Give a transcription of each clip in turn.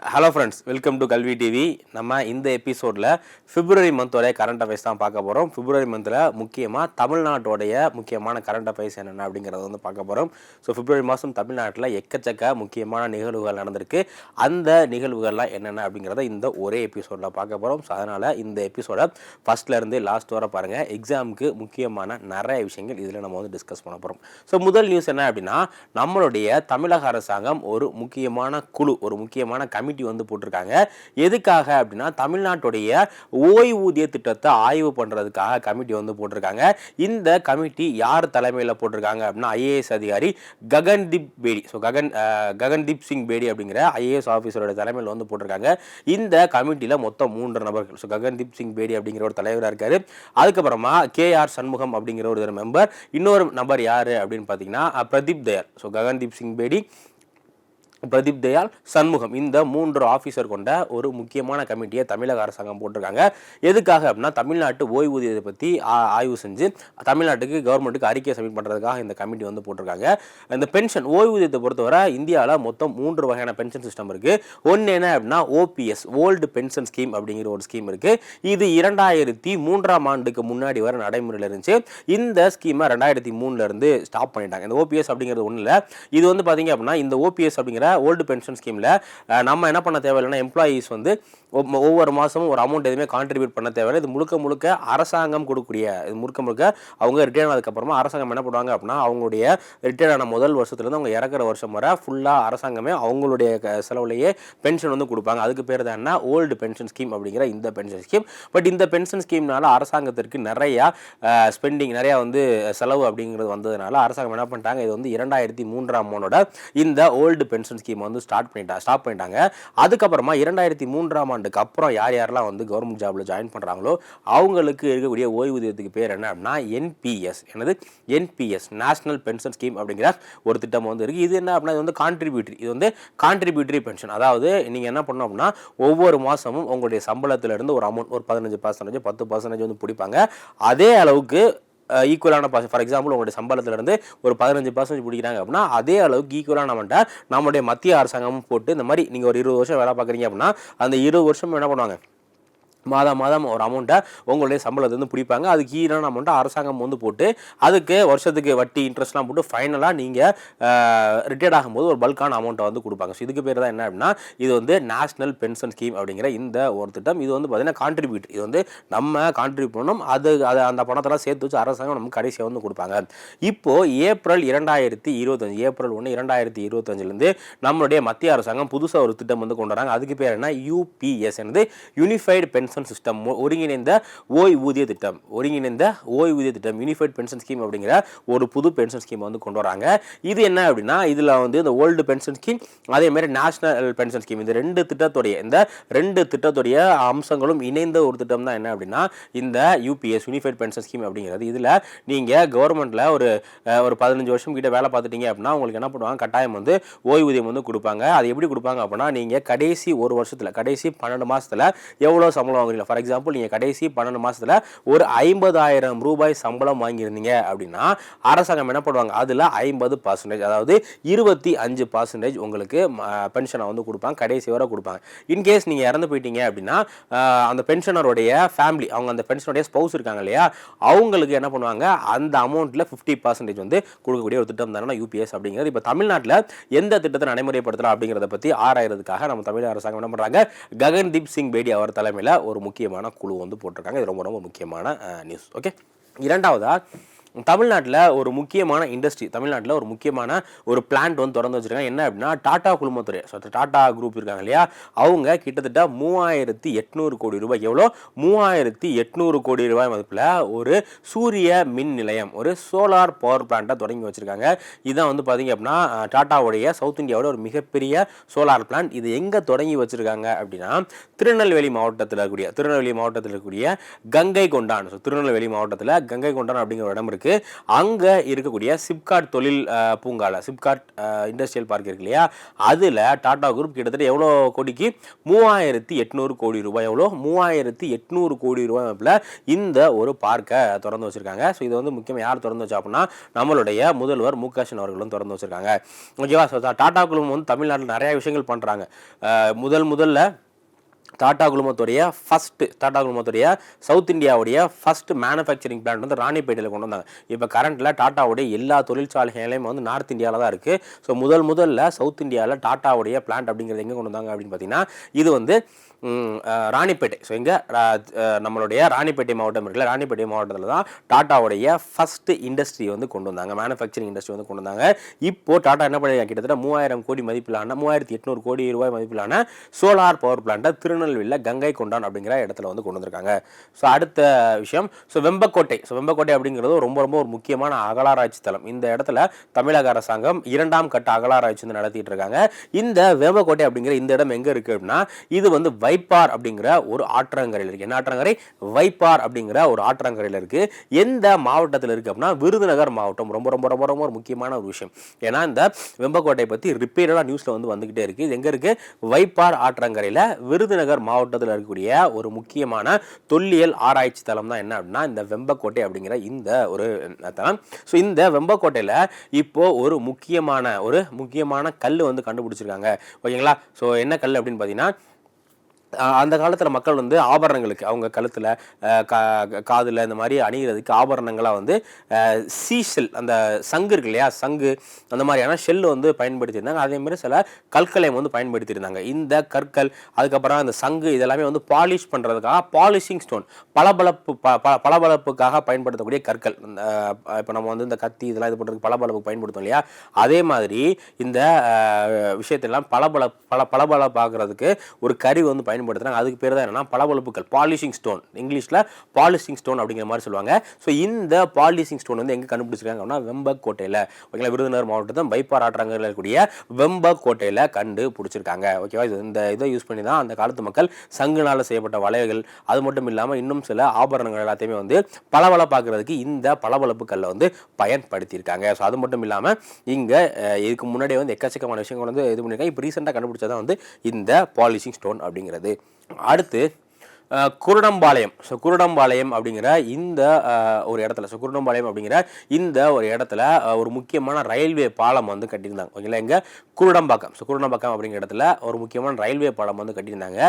Hello friends welcome to Kalvi TV நம்ம இந்த எபிசோடில் பிப்ரவரி மந்தோடைய கரண்ட் அஃபேர்ஸ் தான் பார்க்க போகிறோம் பிப்ரவரி மந்தில் முக்கியமாக தமிழ்நாட்டோடைய முக்கியமான கரண்ட் அஃபேர்ஸ் என்னென்ன அப்படிங்கிறத வந்து பார்க்க போகிறோம் ஸோ பிப்ரவரி மாதம் தமிழ்நாட்டில் எக்கச்சக்க முக்கியமான நிகழ்வுகள் நடந்திருக்கு. அந்த நிகழ்வுகள்லாம் என்னென்ன அப்படிங்கிறத இந்த ஒரே எபிசோடில் பார்க்க போகிறோம் ஸோ அதனால் இந்த எபிசோடை ஃபஸ்ட்லேருந்து லாஸ்ட் வர பாருங்கள் எக்ஸாமுக்கு முக்கியமான நிறைய விஷயங்கள் இதில் நம்ம வந்து டிஸ்கஸ் பண்ண போகிறோம் ஸோ முதல் நியூஸ் என்ன அப்படின்னா நம்மளுடைய தமிழக அரசாங்கம் ஒரு முக்கியமான குழு ஒரு முக்கியமான கமிட்டி வந்து போட்டிருக்காங்க. எதுக்காக அப்படின்னா தமிழ்நாட்டுடைய ஓய்வூதிய திட்டத்தை ஆய்வு பண்ணுறதுக்காக கமிட்டி வந்து போட்டிருக்காங்க. இந்த கமிட்டி யார் தலைமையில் போட்டிருக்காங்க அப்படின்னா ஐஏஎஸ் அதிகாரி ககன்தீப் பேடி. ஸோ ககன் ககன்தீப் சிங் பேடி அப்படிங்கிற ஐஏஎஸ் ஆஃபீஸரோட தலைமையில் வந்து போட்டிருக்காங்க. இந்த கமிட்டியில் மொத்தம் மூன்று நபர்கள். ஸோ ககன்தீப் சிங் பேடி அப்படிங்கிற ஒரு தலைவராக இருக்காரு. அதுக்கப்புறமா கே ஆர் சண்முகம் அப்படிங்கிற ஒரு மெம்பர் இன்னொரு நபர் யார் அப்படின்னு பார்த்தீங்கன்னா பிரதீப் தயார் ஸோ ககன்தீப் சிங் பேடி. பிரதீப் தயால் சண்முகம். இந்த மூன்று ஆஃபீஸர் கொண்ட ஒரு முக்கியமான கமிட்டியை தமிழக அரசாங்கம் போட்டிருக்காங்க. எதுக்காக அப்படின்னா தமிழ்நாட்டு ஓய்வூதியத்தை பற்றி ஆய்வு செஞ்சு தமிழ்நாட்டுக்கு கவர்மெண்ட்டுக்கு அறிக்கை சப்மிட் பண்ணுறதுக்காக இந்த கமிட்டி வந்து போட்டிருக்காங்க. இந்த பென்ஷன் ஓய்வூதியத்தை பொறுத்தவரை இந்தியாவில் மொத்தம் மூன்று வகையான பென்ஷன் சிஸ்டம் இருக்குது ஒன்று என்ன அப்படின்னா ஓபிஎஸ் ஓல்டு பென்ஷன் ஸ்கீம் அப்படிங்கிற ஒரு ஸ்கீம் இருக்குது இது இரண்டாயிரத்தி மூன்றாம் ஆண்டுக்கு முன்னாடி வர நடைமுறையில் இருந்துச்சு. இந்த ஸ்கீமை ரெண்டாயிரத்தி மூணுலேருந்து ஸ்டாப் பண்ணிட்டாங்க. இந்த ஓபிஎஸ் அப்படிங்கிறது ஒன்றும் இல்லை இது வந்து பார்த்தீங்க அப்படின்னா இந்த ஓபிஎஸ் அப்படிங்கிற ஓல்டு பென்ஷன் ஸ்கீமில் நம்ம என்ன பண்ண தேவையில்லைன்னா எம்ப்ளாயீஸ் வந்து ஒவ்வொ- ஒவ்வொரு மாதமும் ஒரு அமௌண்ட் எதுவுமே கான்ட்ரிபியூட் பண்ண தேவையில்லை. இது முழுக்க முழுக்க அரசாங்கம் கொடுக்கக்கூடிய இது முழுக்க முழுக்க அவங்க ரிட்டையர் ஆனதுக்கப்புறமா அரசாங்கம் என்ன பண்ணுவாங்க அப்படின்னா அவங்களுடைய ரிட்டையர் ஆன முதல் வருஷத்துலேருந்து அவங்க இறக்குற வருஷம் வர ஃபுல்லாக அரசாங்கமே அவங்களுடைய செலவுலேயே பென்ஷன் வந்து கொடுப்பாங்க. அதுக்கு பேர் தான் என்ன? ஓல்டு பென்ஷன் ஸ்கீம் அப்படிங்கிற இந்த பென்ஷன் ஸ்கீம். பட் இந்த பென்ஷன் ஸ்கீம்னால அரசாங்கத்திற்கு நிறையா ஸ்பெண்டிங் நிறையா வந்து செலவு அப்படிங்கிறது வந்ததுனால அரசாங்கம் என்ன பண்ணிட்டாங்க இது வந்து இரண்டாயிரத்தி மூன்றாம் ஆண்டோட இந்த ஓல்டு பென்ஷன் ஸ்கீம் வந்து ஸ்டார்ட் பண்ணிட்டா ஸ்டாப் பண்ணிட்டாங்க. அதுக்கப்புறமா இரண்டாயிரத்தி மூன்றாம் ஆண்டுக்கு அப்புறம் யார் யாரெல்லாம் வந்து கவர்மெண்ட் ஜாபில் ஜாயின் பண்ணுறாங்களோ அவங்களுக்கு இருக்கக்கூடிய ஓய்வூதியத்துக்கு பேர் என்ன அப்படின்னா என்பிஎஸ் எனது என்பிஎஸ் நேஷனல் பென்ஷன் ஸ்கீம் அப்படிங்கிற ஒரு திட்டம் வந்து இருக்குது இது என்ன அப்படின்னா இது வந்து கான்ட்ரிபியூட்டரி இது வந்து கான்ட்ரிபியூட்டரி பென்ஷன் அதாவது நீங்கள் என்ன பண்ணோம் அப்படின்னா ஒவ்வொரு மாதமும் உங்களுடைய சம்பளத்துலேருந்து ஒரு அமௌண்ட் ஒரு பதினஞ்சு பர்சன்டேஜ் பத்து பர்சன்டேஜ் வந்து பிடிப்பாங்க. அதே அளவுக்கு ஈக்குவலான பர்சன் ஃபார் எக்ஸாம்பிள் உங்களுடைய சம்பளத்துல இருந்து ஒரு பதினஞ்சு பர்சன்டேஜ் பிடிக்கிறாங்க அப்படின்னா அதே அளவுக்கு ஈக்குவலான அமௌண்ட்டை நம்முடைய மத்திய அரசாங்கமும் போட்டு இந்த மாதிரி நீங்கள் ஒரு இருபது வருஷம் வேலை பார்க்குறீங்க அப்படின்னா அந்த இருபது வருஷம் என்ன பண்ணுவாங்க? மாதம் மாதம் ஒரு அமௌண்ட்டை உங்களுடைய சம்பளத்தை வந்து பிடிப்பாங்க. அதுக்கு ஈரான அமௌண்ட்டை அரசாங்கம் வந்து போட்டு அதுக்கு வருஷத்துக்கு வட்டி இன்ட்ரெஸ்ட்லாம் போட்டு ஃபைனலாக நீங்கள் ரிட்டையர்ட் ஆகும்போது ஒரு பல்கான அமௌண்ட்டை வந்து கொடுப்பாங்க. ஸோ இதுக்கு பேர் தான் என்ன அப்படின்னா இது வந்து நேஷனல் பென்ஷன் ஸ்கீம் அப்படிங்கிற இந்த ஒரு திட்டம். இது வந்து பார்த்திங்கன்னா கான்ட்ரிபியூட் இது வந்து நம்ம கான்ட்ரிபியூட் பண்ணணும். அது அதை அந்த பணத்தெல்லாம் சேர்த்து வச்சு அரசாங்கம் நமக்கு கடைசியாக வந்து கொடுப்பாங்க. இப்போது ஏப்ரல் இரண்டாயிரத்தி இருபத்தஞ்சு ஏப்ரல் ஒன்று இரண்டாயிரத்தி இருபத்தஞ்சிலேருந்து நம்மளுடைய மத்திய அரசாங்கம் புதுசாக ஒரு திட்டம் வந்து கொண்டு வராங்க. அதுக்கு பேர் என்ன? யூபிஎஸ் என்னது? யூனிஃபைடு பென்ஷன் பென்ஷன் சிஸ்டம் ஒருங்கிணைந்த ஓய்வூதிய திட்டம் ஒருங்கிணைந்த ஓய்வூதிய திட்டம் யூனிஃபைட் பென்ஷன் ஸ்கீம் அப்படிங்கிற ஒரு புது பென்ஷன் ஸ்கீம் வந்து கொண்டு வராங்க. இது என்ன அப்படின்னா இதில் வந்து இந்த ஓல்டு பென்ஷன் ஸ்கீம் அதே மாதிரி நேஷனல் பென்ஷன் ஸ்கீம் இந்த ரெண்டு திட்டத்துடைய இந்த ரெண்டு திட்டத்துடைய அம்சங்களும் இணைந்த ஒரு திட்டம் தான் என்ன அப்படின்னா இந்த யூபிஎஸ் யூனிஃபைட் பென்ஷன் ஸ்கீம் அப்படிங்கிறது. இதில் நீங்கள் கவர்மெண்ட்டில் ஒரு ஒரு பதினஞ்சு வருஷம் கிட்ட வேலை பார்த்துட்டீங்க அப்படின்னா உங்களுக்கு என்ன பண்ணுவாங்க? கட்டாயம் வந்து ஓய்வூதியம் வந்து கொடுப்பாங்க. அது எப்படி கொடுப்பாங்க அப்படின்னா நீங்கள் கடைசி ஒரு வருஷத்தில் கடைசி பன்னெண்டு மாதத்தில் எவ்வளோ சம்பளம் வாங்குறீங்க ஃபார் எக்ஸாம்பிள் நீங்கள் கடைசி பன்னெண்டு மாதத்தில் ஒரு ஐம்பதாயிரம் ரூபாய் சம்பளம் வாங்கியிருந்தீங்க அப்படின்னா அரசாங்கம் என்ன பண்ணுவாங்க? அதில் ஐம்பது பர்சன்டேஜ் அதாவது இருபத்தி அஞ்சு பர்சன்டேஜ் உங்களுக்கு பென்ஷனை வந்து கொடுப்பாங்க. கடைசி வரை கொடுப்பாங்க. இன்கேஸ் நீங்கள் இறந்து போயிட்டீங்க அப்படின்னா அந்த பென்ஷனருடைய ஃபேமிலி அவங்க அந்த பென்ஷனுடைய ஸ்பௌஸ் இருக்காங்க இல்லையா? அவங்களுக்கு என்ன பண்ணுவாங்க? அந்த அமௌண்ட்டில் ஃபிஃப்டி பர்சன்டேஜ் வந்து கொடுக்கக்கூடிய ஒரு திட்டம் தானே யூபிஎஸ் அப்படிங்கிறது. இப்போ தமிழ்நாட்டில் எந்த திட்டத்தை நடைமுறைப்படுத்தலாம் அப்படிங்கிறத பற்றி ஆராயிறதுக்காக நம்ம தமிழக அரசாங்கம் என்ன பண்ணுறாங்க ககன்தீப் சிங் பேடி அவர் தலைமையில் ஒரு முக்கியமான குழு வந்து போட்டிருக்காங்க. இது ரொம்ப ரொம்ப முக்கியமான நியூஸ் ஓகே இரண்டாவதாக தமிழ்நாட்டில் ஒரு முக்கியமான இண்டஸ்ட்ரி தமிழ்நாட்டில் ஒரு முக்கியமான ஒரு பிளான்ட் வந்து திறந்து வச்சுருக்காங்க. என்ன அப்படின்னா டாடா குழுமத்துறை. ஸோ டாடா குரூப் இருக்காங்க இல்லையா? அவங்க கிட்டத்தட்ட மூவாயிரத்தி எட்நூறு கோடி ரூபாய். எவ்வளோ? மூவாயிரத்தி எட்நூறு கோடி ரூபாய் மதிப்பில் ஒரு சூரிய மின் நிலையம் ஒரு சோலார் பவர் பிளான்ட்டை தொடங்கி வச்சுருக்காங்க. இதான் வந்து பார்த்திங்க அப்படின்னா டாட்டாவுடைய சவுத் இந்தியாவோட ஒரு மிகப்பெரிய சோலார் பிளான்ட் இது எங்கே தொடங்கி வச்சிருக்காங்க அப்படின்னா திருநெல்வேலி மாவட்டத்தில் இருக்கக்கூடிய திருநெல்வேலி மாவட்டத்தில் இருக்கக்கூடிய கங்கை கொண்டான் ஸோ திருநெல்வேலி மாவட்டத்தில் கங்கை கொண்டான் அப்படிங்கிற ஒரு இடம் இருக்குது இருக்குது அங்கே இருக்கக்கூடிய சிப்காட் தொழில் பூங்காவில் சிப்காட் இண்டஸ்ட்ரியல் பார்க் இருக்கு இல்லையா? அதில் டாடா குரூப் கிட்டத்தட்ட எவ்வளோ கோடிக்கு? மூவாயிரத்தி எட்நூறு கோடி ரூபாய். எவ்வளோ? மூவாயிரத்தி எட்நூறு கோடி ரூபாய் அமைப்பில் இந்த ஒரு பார்க்கை திறந்து வச்சுருக்காங்க. ஸோ இது வந்து முக்கியமாக யார் திறந்து வச்சா அப்படின்னா நம்மளுடைய முதல்வர் மு. க. ஸ்டாலின் அவர்களும் திறந்து வச்சுருக்காங்க. ஓகேவா ஸோ டாடா குழுமம் வந்து தமிழ்நாட்டில் நிறையா விஷயங்கள் பண்ணுறாங்க முதல் முதல்ல டாடா குழுமத்துடைய ஃபஸ்ட்டு டாடா குழுமத்துடைய சவுத் இந்தியாவுடைய ஃபஸ்ட் மேனுஃபேக்சரிங் பிளான்ட் வந்து ராணிப்பேட்டையில் கொண்டு வந்தாங்க. இப்போ கரண்ட்டில் டாட்டாவுடைய எல்லா தொழிற்சாலைகளையும் வந்து நார்த் இந்தியாவில் தான் இருக்குது ஸோ முதல் முதல்ல சவுத் இந்தியாவில் டாட்டாவுடைய பிளான்ட் அப்படிங்கிறது எங்கே கொண்டு வந்தாங்க அப்படின்னு பார்த்தீங்கன்னா இது வந்து ராணிப்பேட்டை. ஸோ இங்கே நம்மளுடைய ராணிப்பேட்டை மாவட்டம் இருக்குல்ல ராணிப்பேட்டை மாவட்டத்தில் தான் டாட்டாவுடைய ஃபஸ்ட்டு இண்டஸ்ட்ரி வந்து கொண்டு வந்தாங்க. மேனுஃபேக்சரிங் இண்டஸ்ட்ரி வந்து கொண்டு வந்தாங்க. இப்போது டாட்டா என்ன பண்ணியிருக்காங்க கிட்டத்தட்ட மூவாயிரம் கோடி மதிப்பிலான மூவாயிரத்தி எட்நூறு கோடி ரூபாய் மதிப்பிலான சோலார் பவர் பிளான்ட்டை திருநெல்வேலியில் கங்கை கொண்டான் அப்படிங்கிற இடத்துல வந்து கொண்டு வந்திருக்காங்க. ஸோ அடுத்த விஷயம் ஸோ வெம்பக்கோட்டை. ஸோ வெம்பக்கோட்டை அப்படிங்கிறது ரொம்ப ரொம்ப ஒரு முக்கியமான அகலாராய்ச்சி தளம் இந்த இடத்துல தமிழக அரசாங்கம் இரண்டாம் கட்ட அகலாராய்ச்சி வந்து நடத்திட்டு இருக்காங்க. இந்த வேம்பக்கோட்டை அப்படிங்கிற இந்த இடம் எங்கே இருக்குது அப்படின்னா இது வந்து வைப்பார் அப்படிங்கிற ஒரு ஆற்றங்கரையில் இருக்குது என்ன ஆற்றங்கரை? வைப்பார் அப்படிங்கிற ஒரு ஆற்றங்கரையில் இருக்குது எந்த மாவட்டத்தில் இருக்குது அப்படின்னா விருதுநகர் மாவட்டம். ரொம்ப ரொம்ப ரொம்ப ரொம்ப ஒரு முக்கியமான ஒரு விஷயம். ஏன்னா இந்த வெம்பக்கோட்டை பற்றி ரிப்பீட்டடாக நியூஸில் வந்து வந்துக்கிட்டே இருக்குது இது எங்கே இருக்குது வைப்பார் ஆற்றங்கரையில் விருதுநகர் மாவட்டத்தில் இருக்கக்கூடிய ஒரு முக்கியமான தொல்லியல் ஆராய்ச்சி தளம் தான் என்ன அப்படின்னா இந்த வெம்பக்கோட்டை அப்படிங்கிற இந்த ஒரு தளம். ஸோ இந்த வெம்பக்கோட்டையில் இப்போ ஒரு முக்கியமான ஒரு முக்கியமான கல் வந்து கண்டுபிடிச்சிருக்காங்க. ஓகேங்களா? ஸோ என்ன கல் அப்படின்னு பார்த்தீங்கன்னா அந்த காலத்தில் மக்கள் வந்து ஆபரணங்களுக்கு அவங்க கழுத்தில் காதில் இந்த மாதிரி அணிகிறதுக்கு ஆபரணங்களாக வந்து சீஷெல் அந்த சங்கு இருக்கு இல்லையா? சங்கு அந்த மாதிரியான ஷெல் வந்து பயன்படுத்தியிருந்தாங்க. அதேமாதிரி சில கற்களையும் வந்து பயன்படுத்தியிருந்தாங்க. இந்த கற்கள் அதுக்கப்புறம் அந்த சங்கு இதெல்லாமே வந்து பாலிஷ் பண்ணுறதுக்காக பாலிஷிங் ஸ்டோன் பளபளப்பு பளபளப்புக்காக பயன்படுத்தக்கூடிய கற்கள். இப்போ நம்ம வந்து இந்த கத்தி இதெல்லாம் இது பண்ணுறதுக்கு பளபளப்பு பயன்படுத்தும் இல்லையா? அதே மாதிரி இந்த விஷயத்தெல்லாம் பளபள பல பளபளப்பாக்குறதுக்கு ஒரு கருவி வந்து பயன் பயன்படுத்துகிறாங்க அதுக்கு பேர் தான் என்னன்னா பளபளப்புகள். பாலிஷிங் ஸ்டோன் இங்கிலீஷில் பாலிஷிங் ஸ்டோன் அப்படிங்கிற மாதிரி சொல்லுவாங்க. ஸோ இந்த பாலிஷிங் ஸ்டோன் வந்து எங்கே கண்டுபிடிச்சிருக்காங்க அப்படின்னா வெம்பக்கோட்டையில். ஓகேங்களா? விருதுநகர் மாவட்டத்தில் பைப்பார் ஆற்றங்கரில் இருக்கக்கூடிய வெம்பக்கோட்டையில் கண்டு பிடிச்சிருக்காங்க ஓகேவா? இது இந்த இதை யூஸ் பண்ணி தான் அந்த காலத்து மக்கள் சங்குனால் செய்யப்பட்ட வளைவுகள் அது மட்டும் இல்லாமல் இன்னும் சில ஆபரணங்கள் எல்லாத்தையுமே வந்து பளபளப்பாக்குறதுக்கு இந்த பளபளப்பு கல்லை வந்து பயன்படுத்தியிருக்காங்க. ஸோ அது மட்டும் இல்லாமல் இங்கே இதுக்கு முன்னாடி வந்து எக்கச்சக்கமான விஷயங்கள் வந்து இது பண்ணியிருக்காங்க. இப்போ ரீசெண்டாக கண்டுபிடிச்சதான் வந்து இந்த பாலிஷிங் ஸ்டோன் அப்படிங்கிறது. அடுத்து குருடம்பாளையம். ஸோ குருடம்பாளையம் அப்படிங்கிற இந்த ஒரு இடத்துல ஸோ குருடம்பாளையம் அப்படிங்கிற இந்த ஒரு இடத்துல ஒரு முக்கியமான ரயில்வே பாலம் வந்து கட்டியிருந்தாங்க. ஓகேங்களா? எங்கே குருடம்பாக்கம். ஸோ குருடம்பாக்கம் அப்படிங்கிற இடத்துல ஒரு முக்கியமான ரயில்வே பாலம் வந்து கட்டியிருந்தாங்க.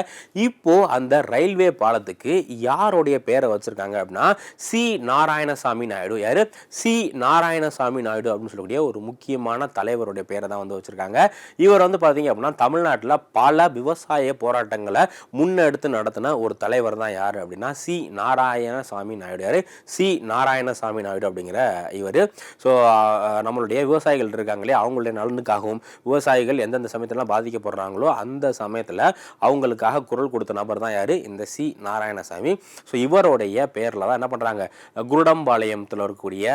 இப்போது அந்த ரயில்வே பாலத்துக்கு யாருடைய பேரை வச்சுருக்காங்க அப்படின்னா சி. நாராயணசாமி நாயுடு. யார்? சி. நாராயணசாமி நாயுடு அப்படின்னு சொல்லக்கூடிய ஒரு முக்கியமான தலைவருடைய பேரை தான் வந்து வச்சுருக்காங்க. இவர் வந்து பார்த்தீங்க அப்படின்னா தமிழ்நாட்டில் பல விவசாய போராட்டங்களை முன்னெடுத்து நடத்தின ஒரு தலை தலைவர் தான் யார் அப்படின்னா சி நாராயணசாமி நாயுடு. யார்? சி நாராயணசாமி நாயுடு அப்படிங்கிற இவர். ஸோ நம்மளுடைய விவசாயிகள் இருக்காங்களே அவங்களுடைய நலனுக்காகவும் விவசாயிகள் எந்தெந்த சமயத்திலாம் பாதிக்கப்படுறாங்களோ அந்த சமயத்தில் அவங்களுக்காக குரல் கொடுத்த நபர் தான் யார்? இந்த சி நாராயணசாமி. ஸோ இவருடைய பேரில் தான் என்ன பண்ணுறாங்க குருடம்பாளையத்தில் இருக்கக்கூடிய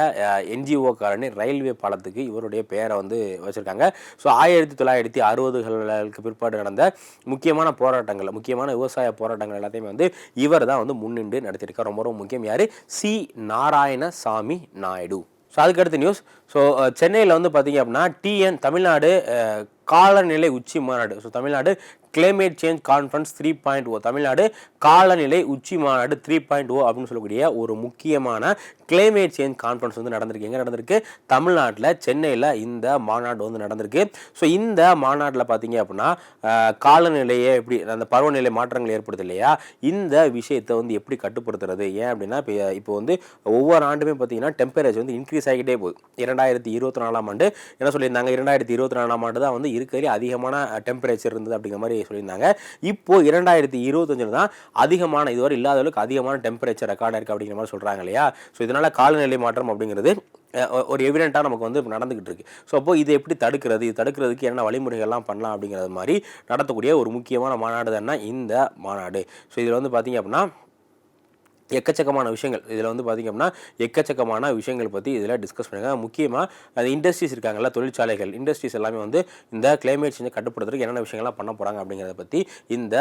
என்ஜிஓ காரணி ரயில்வே பாலத்துக்கு இவருடைய பேரை வந்து வச்சுருக்காங்க. ஸோ ஆயிரத்தி தொள்ளாயிரத்தி அறுபதுகளுக்கு பிற்பாடு நடந்த முக்கியமான போராட்டங்கள் முக்கியமான விவசாய போராட்டங்கள் எல்லாத்தையுமே வந்து இவர் தான் வந்து முன்னின்று நடத்தியிருக்கார். ரொம்ப ரொம்ப முக்கியம். யார்? சி. நாராயணசாமி நாயுடு. ஸோ அதுக்கடுத்த நியூஸ் ஸோ சென்னையில் வந்து பார்த்தீங்க அப்படின்னா டிஎன் oh. தமிழ்நாடு காலநிலை உச்சி மாநாடு. So Tamil Nadu climate change conference three point O Tamil Nadu காலநிலை உச்சி மாநாடு த்ரீ பாயிண்ட் ஓ அப்படின்னு சொல்லக்கூடிய ஒரு முக்கியமான கிளைமேட் சேஞ்ச் கான்ஃபரன்ஸ் வந்து நடந்திருக்கு. எங்கே நடந்திருக்கு? தமிழ்நாட்டில் சென்னையில் இந்த மாநாடு வந்து நடந்திருக்கு. ஸோ இந்த மாநாட்டில் பார்த்தீங்க அப்படின்னா காலநிலையை எப்படி அந்த பருவநிலை மாற்றங்கள் ஏற்படுது இல்லையா? இந்த விஷயத்தை வந்து எப்படி கட்டுப்படுத்துறது? ஏன் அப்படின்னா இப்போ இப்போ வந்து ஒவ்வொரு ஆண்டுமே பார்த்தீங்கன்னா டெம்பரேச்சர் வந்து இன்க்ரீஸ் ஆகிட்டே போகுது. இரண்டாயிரத்தி இருபத்தி நாலாம் ஆண்டு என்ன சொல்லியிருந்தாங்க? இரண்டாயிரத்தி இருபத்தி நாலாம் ஆண்டு தான் வந்து இருக்கிற அதிகமான டெம்பரேச்சர் இருந்தது அப்படிங்கிற மாதிரி சொல்லியிருந்தாங்க. இப்போ இரண்டாயிரத்தி இருபத்தஞ்சில் தான் அதிகமான இதுவரை இல்லாத அளவுக்கு அதிகமான டெம்பரேச்சர் ரெக்கார்டாக இருக்குது அப்படிங்கிற மாதிரி சொல்கிறாங்க இல்லையா? ஸோ இதனால் அதனால் காலநிலை மாற்றம் அப்படிங்கிறது ஒரு எவிடெண்ட்டாக நமக்கு வந்து நடந்துக்கிட்டு இருக்கு. ஸோ அப்போது இதை எப்படி தடுக்கிறது? இது தடுக்கிறதுக்கு என்ன வழிமுறைகள்லாம் பண்ணலாம் அப்படிங்கிறது மாதிரி நடத்தக்கூடிய ஒரு முக்கியமான மாநாடு தானே இந்த மாநாடு. ஸோ இதில் வந்து பார்த்திங்க அப்படின்னா எக்கச்சக்கமான விஷயங்கள். இதில் வந்து பார்த்திங்க அப்படின்னா எக்கச்சக்கமான விஷயங்கள் பற்றி இதில் டிஸ்கஸ் பண்ணியிருக்காங்க. முக்கியமாக அந்த இண்டஸ்ட்ரீஸ் இருக்காங்கல்ல தொழிற்சாலைகள். இண்டஸ்ட்ரீஸ் எல்லாமே வந்து இந்த கிளைமேட் சேஞ்சை கட்டுப்படுத்துறதுக்கு என்னென்ன விஷயங்கள்லாம் பண்ண போகிறாங்க அப்படிங்கிறத பற்றி இந்த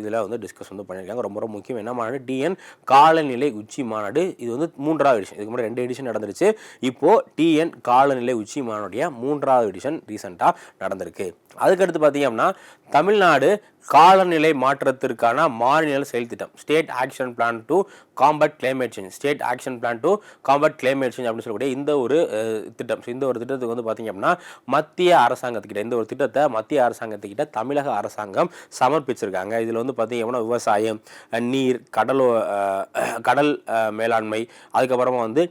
இதில் வந்து டிஸ்கஸ் வந்து பண்ணியிருக்காங்க. ரொம்ப ரொம்ப முக்கியம். என்ன மாநாடு? டிஎன் காலநிலை உச்சி மாநாடு. இது வந்து மூன்றாவது எடிஷன் இதுக்கு முன்னாடி ரெண்டு எடிஷன் நடந்துருச்சு. இப்போது டிஎன் காலநிலை உச்சி மாநாடுடைய மூன்றாவது எடிஷன் ரீசெண்டாக நடந்திருக்கு. அதுக்கடுத்து பார்த்தீங்க அப்படின்னா தமிழ்நாடு காலநிலை மாற்றத்திற்கான மாநில செயல் திட்டம். State action plan to combat climate change state action plan to combat climate change அப்படின்னு சொல்லக்கூடிய இந்த ஒரு திட்டம். இந்த ஒரு திட்டத்துக்கு வந்து பார்த்திங்க அப்படின்னா மத்திய அரசாங்கத்துக்கிட்ட இந்த ஒரு திட்டத்தை மத்திய அரசாங்கத்துக்கிட்ட தமிழக அரசாங்கம் சமர்ப்பிச்சிருக்காங்க. இதில் வந்து பார்த்திங்க அப்படின்னா விவசாயம் நீர் கடலோ கடல் மேலாண்மை அதுக்கப்புறமா வந்து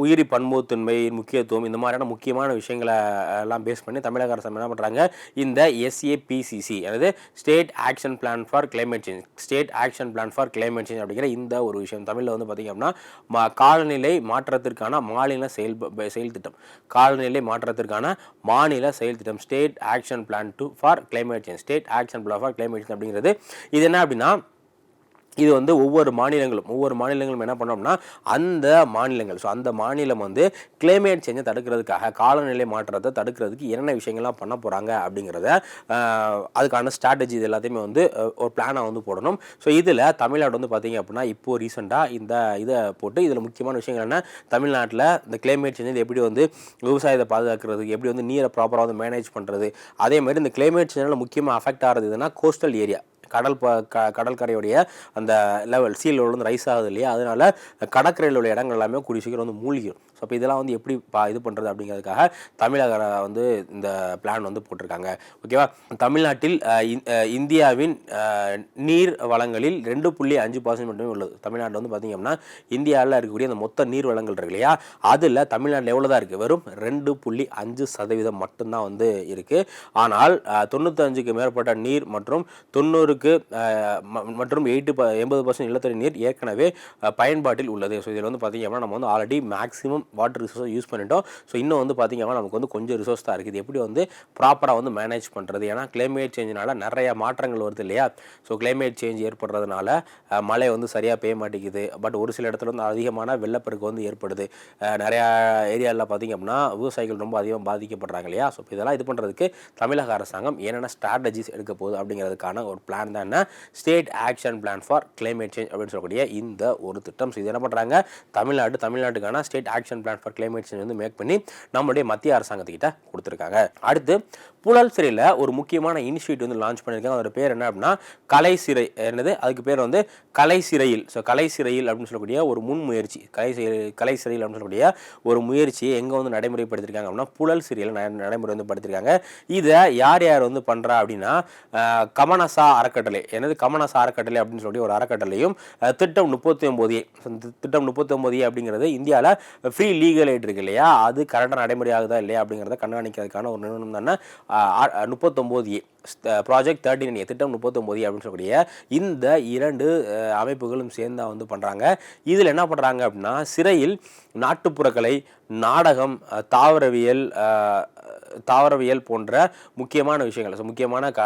உயிரி பன்முகத்தன்மை முக்கியத்துவம் இந்த மாதிரியான முக்கியமான விஷயங்களை எல்லாம் பேஸ் பண்ணி தமிழக அரசு என்ன பண்ணுறாங்க இந்த எஸ்ஏபிசிசி அதாவது state action plan for climate change state action plan for climate change அப்படிங்கிற இந்த ஒரு விஷயம். தமிழில் வந்து பார்த்திங்க அப்படின்னா காலநிலை மாற்றத்திற்கான மாநில செயல் செயல் திட்டம். காலநிலை மாற்றத்திற்கான மாநில செயல் திட்டம் state action plan to for climate change state action plan for climate change அப்படிங்கிறது. இது என்ன அப்படின்னா இது வந்து ஒவ்வொரு மாநிலங்களும் ஒவ்வொரு மாநிலங்களும் என்ன பண்ணோம்னா அந்த மாநிலங்கள் ஸோ அந்த மாநிலம் வந்து கிளைமேட் சேஞ்சை தடுக்கிறதுக்காக காலநிலை மாற்றத்தை தடுக்கிறதுக்கு என்னென்ன விஷயங்கள்லாம் பண்ண போகிறாங்க அப்படிங்கிறத அதுக்கான ஸ்ட்ராட்டஜி இது எல்லாத்தையுமே வந்து ஒரு பிளானாக வந்து போடணும். ஸோ இதில் தமிழ்நாடு வந்து பார்த்திங்க அப்படின்னா இப்போது ரீசெண்டாக இந்த இதை போட்டு இதில் முக்கியமான விஷயங்கள் என்ன? தமிழ்நாட்டில் இந்த கிளைமேட் சேஞ்ச் எப்படி வந்து விவசாயத்தை பாதுகாக்கிறதுக்கு எப்படி வந்து நீரை ப்ராப்பராக வந்து மேனேஜ் பண்ணுறது அதே மாதிரி இந்த கிளைமேட் சேஞ்சில் முக்கியமாக அஃபெக்ட் ஆகிறது எதுனா கோஸ்டல் ஏரியா கடல் ப க கடற்கரையுடைய அந்த லெவல் சீ லெவல் வந்து ரைஸ் ஆகுது இல்லையா? அதனால கடற்கரையில் உள்ள இடங்கள் எல்லாமே கூடிய சீக்கிரம் வந்து மூழ்கிடும் ஸோ இப்போ இதெல்லாம் வந்து எப்படி பா இது பண்ணுறது அப்படிங்கிறதுக்காக தமிழக வந்து இந்த பிளான் வந்து போட்டிருக்காங்க. ஓகேவா தமிழ்நாட்டில் இந்தியாவின் நீர் வளங்களில் ரெண்டு புள்ளி அஞ்சு பர்சன்ட் மட்டுமே உள்ளது. தமிழ்நாட்டில் வந்து பார்த்திங்க அப்படின்னா இந்தியாவில் இருக்கக்கூடிய அந்த மொத்த நீர் வளங்கள் இருக்கு இல்லையா? அதில் தமிழ்நாட்டில் எவ்வளோ தான் இருக்குது வெறும் ரெண்டு புள்ளி அஞ்சு சதவீதம் மட்டும்தான் வந்து இருக்குது ஆனால் தொண்ணூத்தஞ்சுக்கு மேற்பட்ட நீர் மற்றும் தொண்ணூறுக்கு மற்றும் எயிட்டு ப எண்பது பர்சன்ட் நிலத்தடி நீர் ஏற்கனவே பயன்பாட்டில் உள்ளது. ஸோ இதில் வந்து பார்த்திங்க அப்படின்னா நம்ம வந்து ஆல்ரெடி மேக்ஸிமம் வாட்டர் ரிசோர்ஸை யூஸ் பண்ணிட்டோம். ஸோ இன்னும் வந்து பார்த்திங்கன்னா நமக்கு வந்து கொஞ்சம் ரிசோர்ஸ் தான் இருக்குது. எப்படி வந்து ப்ராப்பராக வந்து மேனேஜ் பண்ணுறது ஏன்னா கிளைமேட் சேஞ்சினால நிறைய மாற்றங்கள் வருது இல்லையா? ஸோ கிளைமேட் சேஞ்ச் ஏற்படுறதுனால மழை வந்து சரியாக பெய்ய மாட்டேங்குது. பட் ஒரு சில இடத்துல வந்து அதிகமான வெள்ளப்பெருக்கு வந்து ஏற்படுது. நிறையா ஏரியாவில் பார்த்திங்க அப்படின்னா விவசாயிகள் ரொம்ப அதிகமாக பாதிக்கப்படுறாங்க இல்லையா? ஸோ இதெல்லாம் இது பண்ணுறதுக்கு தமிழக அரசாங்கம் என்னென்ன ஸ்ட்ராட்டஜிஸ் எடுக்க போகுது அப்படிங்கிறதுக்கான ஒரு பிளான் தான் என்ன? State action plan for climate change அப்படின்னு சொல்லக்கூடிய இந்த ஒரு திட்டம். ஸோ இது என்ன பண்ணுறாங்க Tamil Nadu தமிழ்நாட்டுக்கான state action plan for climate change வந்து மேக் பண்ணி நம்மளுடைய மத்திய அரசாங்கத்துக்கிட்ட கொடுத்துருக்காங்க. அடுத்து புழல் சிறையில் ஒரு முக்கியமான இனிஷியேட்டிவ் வந்து லான்ச் பண்ணியிருக்காங்க. அதோட பேர் என்ன அப்படின்னா கலை சிறை. என்னது? அதுக்கு பேர் வந்து கலை சிறையில். ஸோ கலை சிறையில் அப்படின்னு சொல்லக்கூடிய ஒரு முன் முயற்சி கலை கலை சிறையில் அப்படின்னு சொல்லக்கூடிய ஒரு முயற்சியை எங்கே வந்து நடைமுறைப்படுத்திருக்காங்க அப்படின்னா புழல் சிறையில் நடைமுறை வந்து படுத்திருக்காங்க இதை யார் யார் வந்து பண்ணுறா அப்படின்னா கமனசா அறக்கட்டளை. எனது கமனசா அறக்கட்டளை அப்படின்னு சொல்லி ஒரு அறக்கட்டளையும் திட்டம் முப்பத்தி ஒன்பது திட்டம் முப்பத்தி ஒன்பது அப்படிங்கிறது இந்தியாவில் ஃப்ரீ லீகல் எய்ட் இருக்கு இல்லையா? அது கரெக்டாக நடைமுறையாகுதா இல்லையா அப்படிங்கிறத கண்காணிக்கிறதுக்கான ஒரு நிறுவனம் தானே முப்பத்தொம்போது ஏ ப்ராஜெக்ட் தேர்ட்டின் ஏ திட்டம் முப்பத்தொம்போது அப்படின்னு சொல்லக்கூடிய இந்த இரண்டு அமைப்புகளும் சேர்ந்தா வந்து பண்ணுறாங்க இதில் என்ன பண்ணுறாங்க அப்படின்னா சிறையில் நாட்டுப்புறக்கலை நாடகம் தாவரவியல் தாவரவியல் போன்ற முக்கியமான விஷயங்கள் ஸோ முக்கியமான க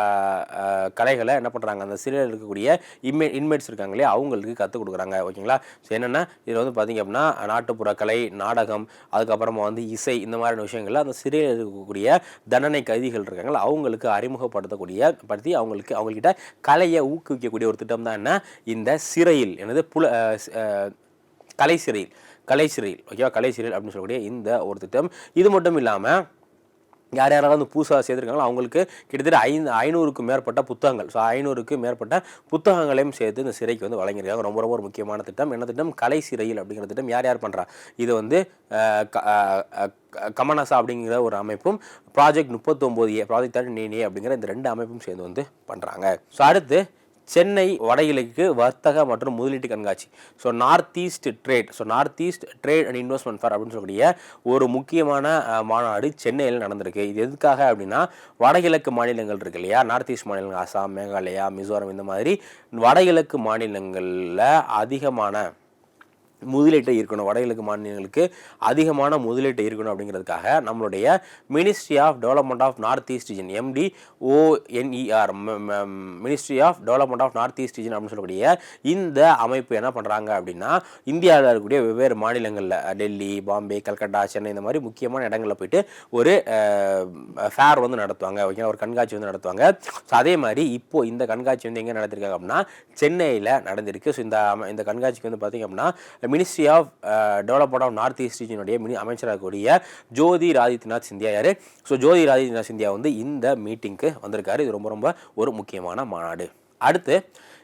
கலைகளை என்ன பண்ணுறாங்க அந்த சிறையில் இருக்கக்கூடிய இன்மே இன்மேட்ஸ் இருக்காங்களே அவங்களுக்கு கற்றுக் கொடுக்குறாங்க. ஓகேங்களா? ஸோ என்னென்னா இதில் வந்து பார்த்திங்க அப்படின்னா நாட்டுப்புற கலை நாடகம் அதுக்கப்புறமா வந்து இசை இந்த மாதிரியான விஷயங்களில் அந்த சிறையில் இருக்கக்கூடிய தண்டனை கைதிகள் இருக்காங்களா அவங்களுக்கு அறிமுகப்படுத்தக்கூடிய படுத்தி அவங்களுக்கு அவங்கக்கிட்ட கலையை ஊக்குவிக்கக்கூடிய ஒரு திட்டம் தான் என்ன? இந்த சிறையில் எனது புல கலை சிறையில் கலை சிறையில் ஓகேவா? கலை சிறையில் அப்படின்னு சொல்லக்கூடிய இந்த ஒரு திட்டம். இது மட்டும் இல்லாமல் யார் யாரெல்லாம் வந்து புதுசாக சேர்த்துருக்காங்களோ அவங்களுக்கு கிட்டத்தட்ட ஐந்து ஐநூறுக்கும் மேற்பட்ட புத்தகங்கள். ஸோ ஐநூறுக்கு மேற்பட்ட புத்தகங்களையும் சேர்த்து இந்த சிறைக்கு வந்து வழங்கியிருக்காங்க. ரொம்ப ரொம்ப ஒரு முக்கியமான திட்டம். என்ன திட்டம்? கலை சிறையில் அப்படிங்கிற திட்டம். யார் யார் பண்ணுறா இது வந்து கமனசா அப்படிங்கிற ஒரு அமைப்பும் ப்ராஜெக்ட் முப்பத்தொம்போது ஏ ப்ராஜெக்ட் தேர்ட்டி நீனே அப்படிங்கிற இந்த ரெண்டு அமைப்பும் சேர்ந்து வந்து பண்ணுறாங்க ஸோ அடுத்து சென்னை வடகிழக்கு வர்த்தக மற்றும் முதலீட்டு கண்காட்சி. So north east trade so north east trade and investment for அப்படின்னு சொல்லக்கூடிய ஒரு முக்கியமான மாநாடு சென்னையில் நடந்திருக்கு. இது எதுக்காக அப்படின்னா வடகிழக்கு மாநிலங்கள் இருக்கு இல்லையா? நார்த் ஈஸ்ட் மாநிலங்கள் அசாம் மேகாலயா மிசோரம் இந்த மாதிரி வடகிழக்கு மாநிலங்களில் அதிகமான முதலீட்டை இருக்கணும் வடகிழக்கு மாநிலங்களுக்கு அதிகமான முதலீட்டை இருக்கணும் அப்படிங்கிறதுக்காக நம்மளுடைய ministry of development of north east region MD ONER ministry of development of north east region அப்படின்னு சொல்லக்கூடிய இந்த அமைப்பு என்ன பண்ணுறாங்க அப்படின்னா இந்தியாவில் இருக்கக்கூடிய வெவ்வேறு மாநிலங்களில் டெல்லி பாம்பே கல்கட்டா சென்னை இந்த மாதிரி முக்கியமான இடங்களில் போயிட்டு ஒரு ஃபேர் வந்து நடத்துவாங்க. ஓகேங்களா ஒரு கண்காட்சி வந்து நடத்துவாங்க. ஸோ அதே மாதிரி இப்போது இந்த கண்காட்சி வந்து எங்கே நடந்திருக்காங்க அப்படின்னா சென்னையில் நடந்திருக்கு. ஸோ இந்த இந்த கண்காட்சிக்கு வந்து பார்த்திங்க அப்படின்னா ministry of development of north east ரீஜனுடைய mini அமைச்சராக கூடிய ஜோதி ஆதித்யநாத் சிந்தியா யார்? ஸோ ஜோதி ஆதித்யநாத் சிந்தியா வந்து இந்த மீட்டிங்க்கு வந்திருக்காரு. இது ரொம்ப ரொம்ப ஒரு முக்கியமான மாநாடு. அடுத்து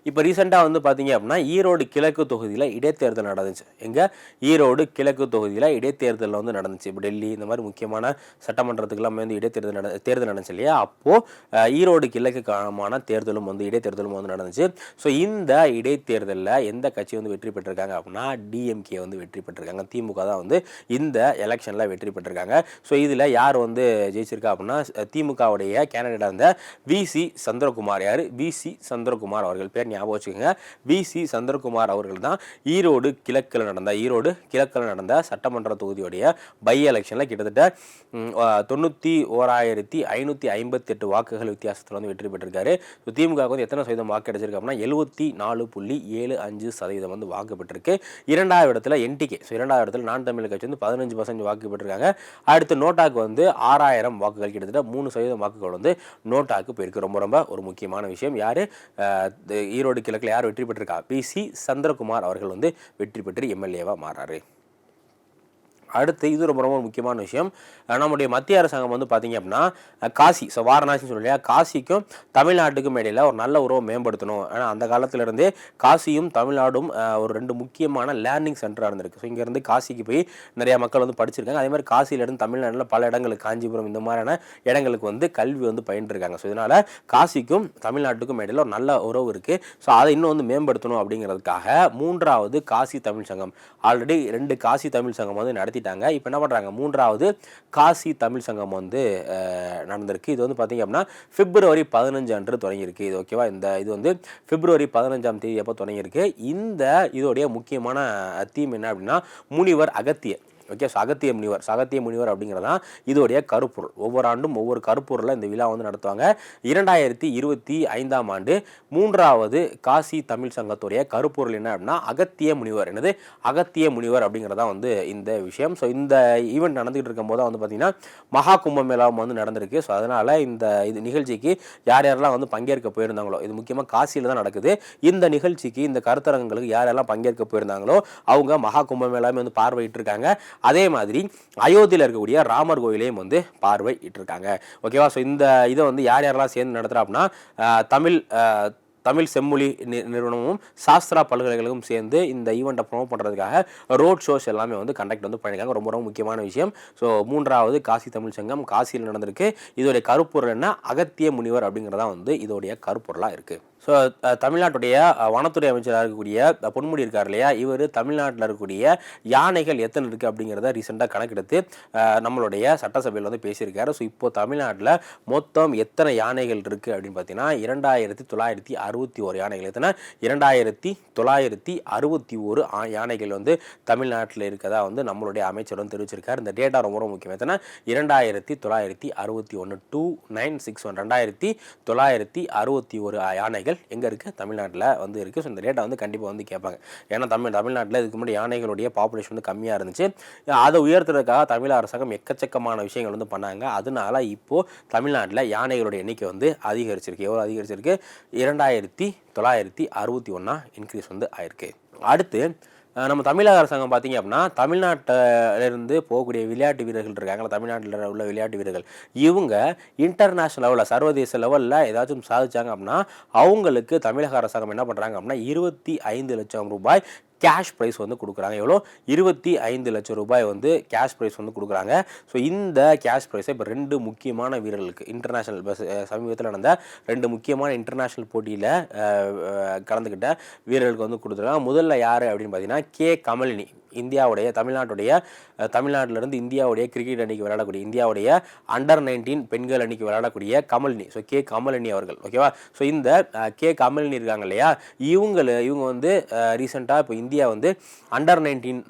இப்போ ரீசெண்டாக வந்து பார்த்தீங்க அப்படின்னா ஈரோடு கிழக்கு தொகுதியில் இடைத்தேர்தல் நடந்துச்சு. எங்கே? ஈரோடு கிழக்கு தொகுதியில் இடைத்தேர்தலில் வந்து நடந்துச்சு. இப்போ டெல்லி இந்த மாதிரி முக்கியமான சட்டமன்றத்துக்கெல்லாம் வந்து இடைத்தேர்தல் நட தேர்தல் நடந்துச்சு இல்லையா? அப்போது ஈரோடு கிழக்கு காலமான தேர்தலும் வந்து இடைத்தேர்தலும் வந்து நடந்துச்சு. ஸோ இந்த இடைத்தேர்தலில் எந்த கட்சி வந்து வெற்றி பெற்றிருக்காங்க அப்படின்னா டிஎம்கே வந்து வெற்றி பெற்றிருக்காங்க. திமுக தான் வந்து இந்த எலெக்ஷனில் வெற்றி பெற்றிருக்காங்க. ஸோ இதில் யார் வந்து ஜெயிச்சிருக்கா அப்படின்னா திமுகவுடைய கேண்டிடேட்டாக இருந்த விசி சந்திரகுமார். யார்? விசி சந்திரகுமார் அவர்கள். பேர் ஞாபகம் வச்சுக்கோங்க. விசி சந்திரகுமார் அவர்கள் தான் ஈரோடு கிழக்கில் நடந்த ஈரோடு கிழக்கில் நடந்த சட்டமன்ற தொகுதியுடைய பை எலெக்ஷனில் கிட்டத்தட்ட தொண்ணூற்றி ஓராயிரத்தி ஐநூற்றி ஐம்பத்தெட்டு வாக்குகள் வித்தியாசத்தில் வந்து வெற்றி பெற்றிருக்காரு. ஸோ திமுக வந்து எத்தனை சதவீதம் வாக்கு கிடைச்சிருக்கு அப்படின்னா எழுபத்தி நாலு புள்ளி ஏழு அஞ்சு சதவீதம் வந்து வாக்கு பெற்றிருக்கு. இரண்டாவது இடத்துல என்டிகே ஸோ இரண்டாவது இடத்துல நான் தமிழ் கட்சி வந்து பதினஞ்சு பர்சன்ட் வாக்கு பெற்றிருக்காங்க. அடுத்து நோட்டாக்கு வந்து ஆறாயிரம் வாக்குகள் கிட்டத்தட்ட மூணு சதவீதம் வாக்குகள் வந்து நோட்டாக்கு போயிருக்கு. ரொம்ப ரொம்ப ஒரு முக்கியமான விஷயம். யார்? ஈரோடு கிழக்கில் யார் வெற்றி பெற்றிருக்கா? பிசி சந்திரகுமார் அவர்கள் வந்து வெற்றி பெற்று எம்எல்ஏவாக மாறாரு. அடுத்து இது ரொம்ப ரொம்ப முக்கியமான விஷயம். நம்முடைய மத்திய அரசாங்கம் வந்து பார்த்தீங்க அப்படின்னா காசி ஸோ வாரணாசின்னு சொல்லலையா இல்லையா? காசிக்கும் தமிழ்நாட்டுக்கும் இடையில் ஒரு நல்ல உறவை மேம்படுத்தணும். ஏன்னா அந்த காலத்திலேருந்தே காசியும் தமிழ்நாடும் ஒரு ரெண்டு முக்கியமான லேர்னிங் சென்டராக இருந்திருக்கு. ஸோ இங்கேருந்து காசிக்கு போய் நிறைய மக்கள் வந்து படிச்சிருக்காங்க. அதே மாதிரி காசியிலேருந்து தமிழ்நாட்டில் பல இடங்களுக்கு காஞ்சிபுரம் இந்த மாதிரியான இடங்களுக்கு வந்து கல்வி வந்து பயின்றுருக்காங்க. ஸோ இதனால் காசிக்கும் தமிழ்நாட்டுக்கும் இடையில் ஒரு நல்ல உறவு இருக்குது ஸோ அதை இன்னும் வந்து மேம்படுத்தணும் அப்படிங்கிறதுக்காக மூன்றாவது காசி தமிழ் சங்கம். ஆல்ரெடி ரெண்டு காசி தமிழ் சங்கம் வந்து நடத்தி நடத்திட்டாங்க இப்போ என்ன பண்ணுறாங்க மூன்றாவது காசி தமிழ் சங்கம் வந்து நடந்திருக்கு. இது வந்து பார்த்தீங்க அப்படின்னா பிப்ரவரி பதினஞ்சு அன்று தொடங்கியிருக்கு. இது ஓகேவா இந்த இது வந்து பிப்ரவரி பதினஞ்சாம் தேதி எப்போ தொடங்கியிருக்கு. இந்த இதோடைய முக்கியமான தீம் என்ன அப்படின்னா முனிவர் அகத்திய ஓகே சகத்திய முனிவர் சகத்திய முனிவர் அப்படிங்கிறதான் இதோடைய கருப்பொருள். ஒவ்வொரு ஆண்டும் ஒவ்வொரு கருப்பொருளில் இந்த விழா வந்து நடத்துவாங்க. இரண்டாயிரத்தி இருபத்தி ஐந்தாம் ஆண்டு மூன்றாவது காசி தமிழ் சங்கத்துடைய கருப்பொருள் என்ன அப்படின்னா அகத்திய முனிவர். என்னது? அகத்திய முனிவர் அப்படிங்கிறதா வந்து இந்த விஷயம். ஸோ இந்த ஈவெண்ட் நடந்துகிட்டு இருக்கும் போது வந்து பார்த்தீங்கன்னா மகா கும்பமேளாவும் வந்து நடந்திருக்கு. ஸோ அதனால் இந்த இது நிகழ்ச்சிக்கு யார் யாரெல்லாம் வந்து பங்கேற்க போயிருந்தாங்களோ இது முக்கியமாக காசியில் தான் நடக்குது. இந்த நிகழ்ச்சிக்கு இந்த கருத்தரங்களுக்கு யார் யாரெல்லாம் பங்கேற்க போயிருந்தாங்களோ அவங்க மகா கும்பமேளாவை வந்து பார்வையிட்டிருக்காங்க. அதே மாதிரி அயோத்தியில் இருக்கக்கூடிய ராமர் கோயிலையும் வந்து பார்வையிட்டிருக்காங்க. ஓகேவா? ஸோ இந்த இதை வந்து யார் யாரெல்லாம் சேர்ந்து நடத்துகிறா அப்படின்னா தமிழ் தமிழ் செம்மொழி நி- நிறுவனமும் சாஸ்திரா பல்கலைக்கழகமும் சேர்ந்து இந்த ஈவெண்ட்டை ப்ரொமோட் பண்ணுறதுக்காக ரோட் ஷோஸ் எல்லாமே வந்து கண்டக்ட் வந்து பண்ணியிருக்காங்க. ரொம்ப ரொம்ப முக்கியமான விஷயம். ஸோ மூன்றாவது காசி தமிழ் சங்கம் காசியில் நடந்திருக்கு. இதோடைய கருப்பொருள் என்ன? அகத்திய முனிவர் அப்படிங்கிறதா வந்து இதோடைய கருப்பொருளாக இருக்குது ஸோ தமிழ்நாட்டுடைய வனத்துறை அமைச்சராக இருக்கக்கூடிய பொன்முடி இருக்கார் இல்லையா? இவர் தமிழ்நாட்டில் இருக்கக்கூடிய யானைகள் எத்தனை இருக்குது அப்படிங்கிறத ரீசெண்டாக கணக்கெடுத்து நம்மளுடைய சட்டசபையில் வந்து பேசியிருக்காரு. ஸோ இப்போ தமிழ்நாட்டில் மொத்தம் எத்தனை யானைகள் இருக்குது அப்படின்னு பார்த்தீங்கன்னா இரண்டாயிரத்தி தொள்ளாயிரத்தி அறுபத்தி ஒரு யானைகள். எத்தனை? இரண்டாயிரத்தி தொள்ளாயிரத்தி அறுபத்தி ஒரு ஆ- யானைகள் வந்து தமிழ்நாட்டில் இருக்கதா வந்து நம்மளுடைய அமைச்சர் வந்து தெரிவிச்சிருக்காரு. இந்த டேட்டா ரொம்ப ரொம்ப முக்கியம். எத்தனை? இரண்டாயிரத்தி தொள்ளாயிரத்தி அறுபத்தி ஒன்று டூ நைன் சிக்ஸ் ஒன் ரெண்டாயிரத்தி தொள்ளாயிரத்தி அறுபத்தி ஒரு யானைகள். எங்கே இருக்குது தமிழ்நாட்டில் வந்து இருக்குது ஸோ இந்த டேட்டா வந்து கண்டிப்பாக வந்து கேட்பாங்க. ஏன்னா தமிழ் தமிழ்நாட்டில் இதுக்கு முன்னாடி யானைகளுடைய பாப்புலேஷன் வந்து கம்மியாக இருந்துச்சு. அதை உயர்த்துறதுக்காக தமிழ் அரசாங்கம் எக்கச்சக்கமான விஷயங்கள் வந்து பண்ணாங்க. அதனால இப்போது தமிழ்நாட்டில் யானைகளுடைய எண்ணிக்கை வந்து அதிகரிச்சிருக்கு. எவ்வளோ அதிகரிச்சிருக்கு? இரண்டாயிரத்தி தொள்ளாயிரத்தி அறுபத்தி ஒன்றா இன்க்ரீஸ் வந்து ஆயிருக்கு. அடுத்து நம்ம தமிழக அரசாங்கம் பார்த்தீங்க அப்படின்னா தமிழ்நாட்டிலேருந்து போகக்கூடிய விளையாட்டு வீரர்கள் இருக்காங்களா? தமிழ்நாட்டில் உள்ள விளையாட்டு வீரர்கள். இவங்க இன்டர்நேஷ்னல் லெவலில் சர்வதேச லெவலில் ஏதாச்சும் சாதிச்சாங்க அப்படின்னா அவங்களுக்கு தமிழக அரசாங்கம் என்ன பண்ணுறாங்க அப்படின்னா இருபத்தி ஐந்து லட்சம் ரூபாய் கேஷ் ப்ரைஸ் வந்து கொடுக்குறாங்க. எவ்வளோ? இருபத்தி ஐந்து லட்சம் ரூபாய் வந்து கேஷ் ப்ரைஸ் வந்து கொடுக்குறாங்க. ஸோ இந்த கேஷ் ப்ரைஸை இப்போ ரெண்டு முக்கியமான வீரர்களுக்கு இன்டர்நேஷ்னல் பஸ் சமீபத்தில் நடந்த ரெண்டு முக்கியமான இன்டர்நேஷ்னல் போட்டியில் கலந்துக்கிட்ட வீரர்களுக்கு வந்து கொடுத்துருக்காங்க. முதல்ல யார் அப்படின்னு பார்த்தீங்கன்னா கே கமலினி. இந்தியாவுடைய தமிழ்நாட்டுடைய தமிழ்நாட்டிலிருந்து இந்தியாவுடைய கிரிக்கெட் அணிக்கு விளையாடக்கூடிய இந்தியாவுடைய அண்டர் நைன்டீன் பெண்கள் அணிக்கு விளையாடக்கூடிய கமலினி. ஸோ கே கமலினி அவர்கள் ஓகேவா ஸோ இந்த கே கமலினி இருக்காங்க இல்லையா? இவங்கள இவங்க வந்து ரீசெண்டாக இப்போ இந்தியா வந்து under nineteen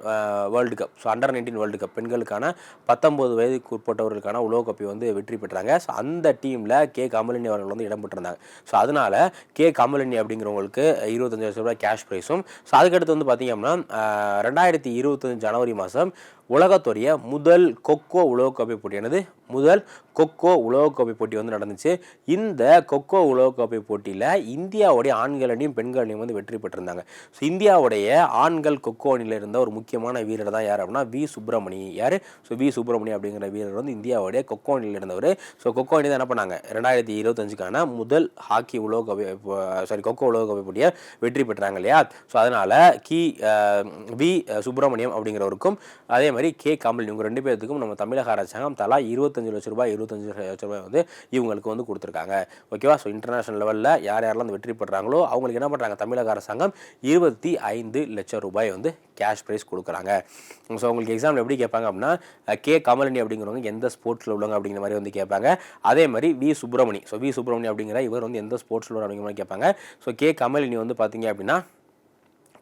world cup so under nineteen world cup பெண்களுக்கான பத்தொன்பது வயதுக்கு உட்பட்டவர்களுக்கான உலக கப்பை வந்து வெற்றி பெற்றாங்க. ஸோ அந்த டீமில் கே கமலினி அவர்கள் வந்து இடம் பெற்றிருந்தாங்க. ஸோ அதனால் கே கமலினி அப்படிங்கிறவங்களுக்கு இருபத்தஞ்சு ரூபாய் கேஷ் ப்ரைஸும் ஸோ அதுக்கடுத்து வந்து பார்த்திங்க அப்படின்னா ரெண்டாயிரத்தி இருபத்தஞ்சு ஜனவரி மாதம் உலகத்துடைய முதல் கொக்கோ உலகக்கோப்பை போட்டியானது முதல் கொக்கோ உலகக்கோப்பை போட்டி வந்து நடந்துச்சு. இந்த கொக்கோ உலகக்கோப்பை போட்டியில் இந்தியாவுடைய ஆண்கள் அணியும் பெண்கள் அணியும் வந்து வெற்றி பெற்றிருந்தாங்க. ஸோ இந்தியாவுடைய ஆண்கள் கொக்கோ அணியில் இருந்த ஒரு முக்கியமான வீரர் தான் யார் அப்படின்னா வி. சுப்பிரமணி. யார்? So V. சுப்பிரமணி அப்படிங்கிற வீரர் வந்து இந்தியாவுடைய கொக்கோ அணியில் இருந்தவர். ஸோ கொக்கோ அணி தான் என்ன பண்ணாங்க? ரெண்டாயிரத்தி இருபத்தஞ்சுக்கான முதல் ஹாக்கி உலகக்கோப்பை சாரி கொக்கோ உலகக்கோப்பை போட்டியை வெற்றி பெற்றாங்க இல்லையா? ஸோ அதனால் கி வி. சுப்பிரமணியம் அப்படிங்கிறவருக்கும் அதே மாதிரி கே. கமல் இவங்க ரெண்டு பேர்த்துக்கும் நம்ம தமிழக அரசாங்கம் தலா இருபத்தஞ்சு லட்ச ரூபாய் இருபத்தஞ்சு லட்ச ரூபாய் வந்து இவங்களுக்கு வந்து கொடுத்துருக்காங்க. ஓகேவா? ஸோ இன்டர்நேஷனல் லெவலில் யார் யாரெல்லாம் வந்து வெற்றி பெறாங்களோ அவங்களுக்கு என்ன பண்ணுறாங்க தமிழக அரசாங்கம் இருபத்தி ஐந்து லட்சம் ரூபாய் வந்து கேஷ் ப்ரைஸ் கொடுக்குறாங்க. ஸோ உங்களுக்கு எக்ஸாம்பிள் எப்படி கேட்பாங்க அப்படின்னா கே. கமலினி அப்படிங்கிறவங்க எந்த ஸ்போர்ட்ஸில் உள்ளவங்க அப்படிங்கிற மாதிரி வந்து கேட்பாங்க. அதே மாதிரி V. Subramani. So V. Subramani அப்படிங்கிற இவர் வந்து எந்த ஸ்போர்ட்ஸில் உள்ளவர் அப்படிங்கிற மாதிரி கேட்பாங்க. So K. கமலினி வந்து பார்த்தீங்க அப்படின்னா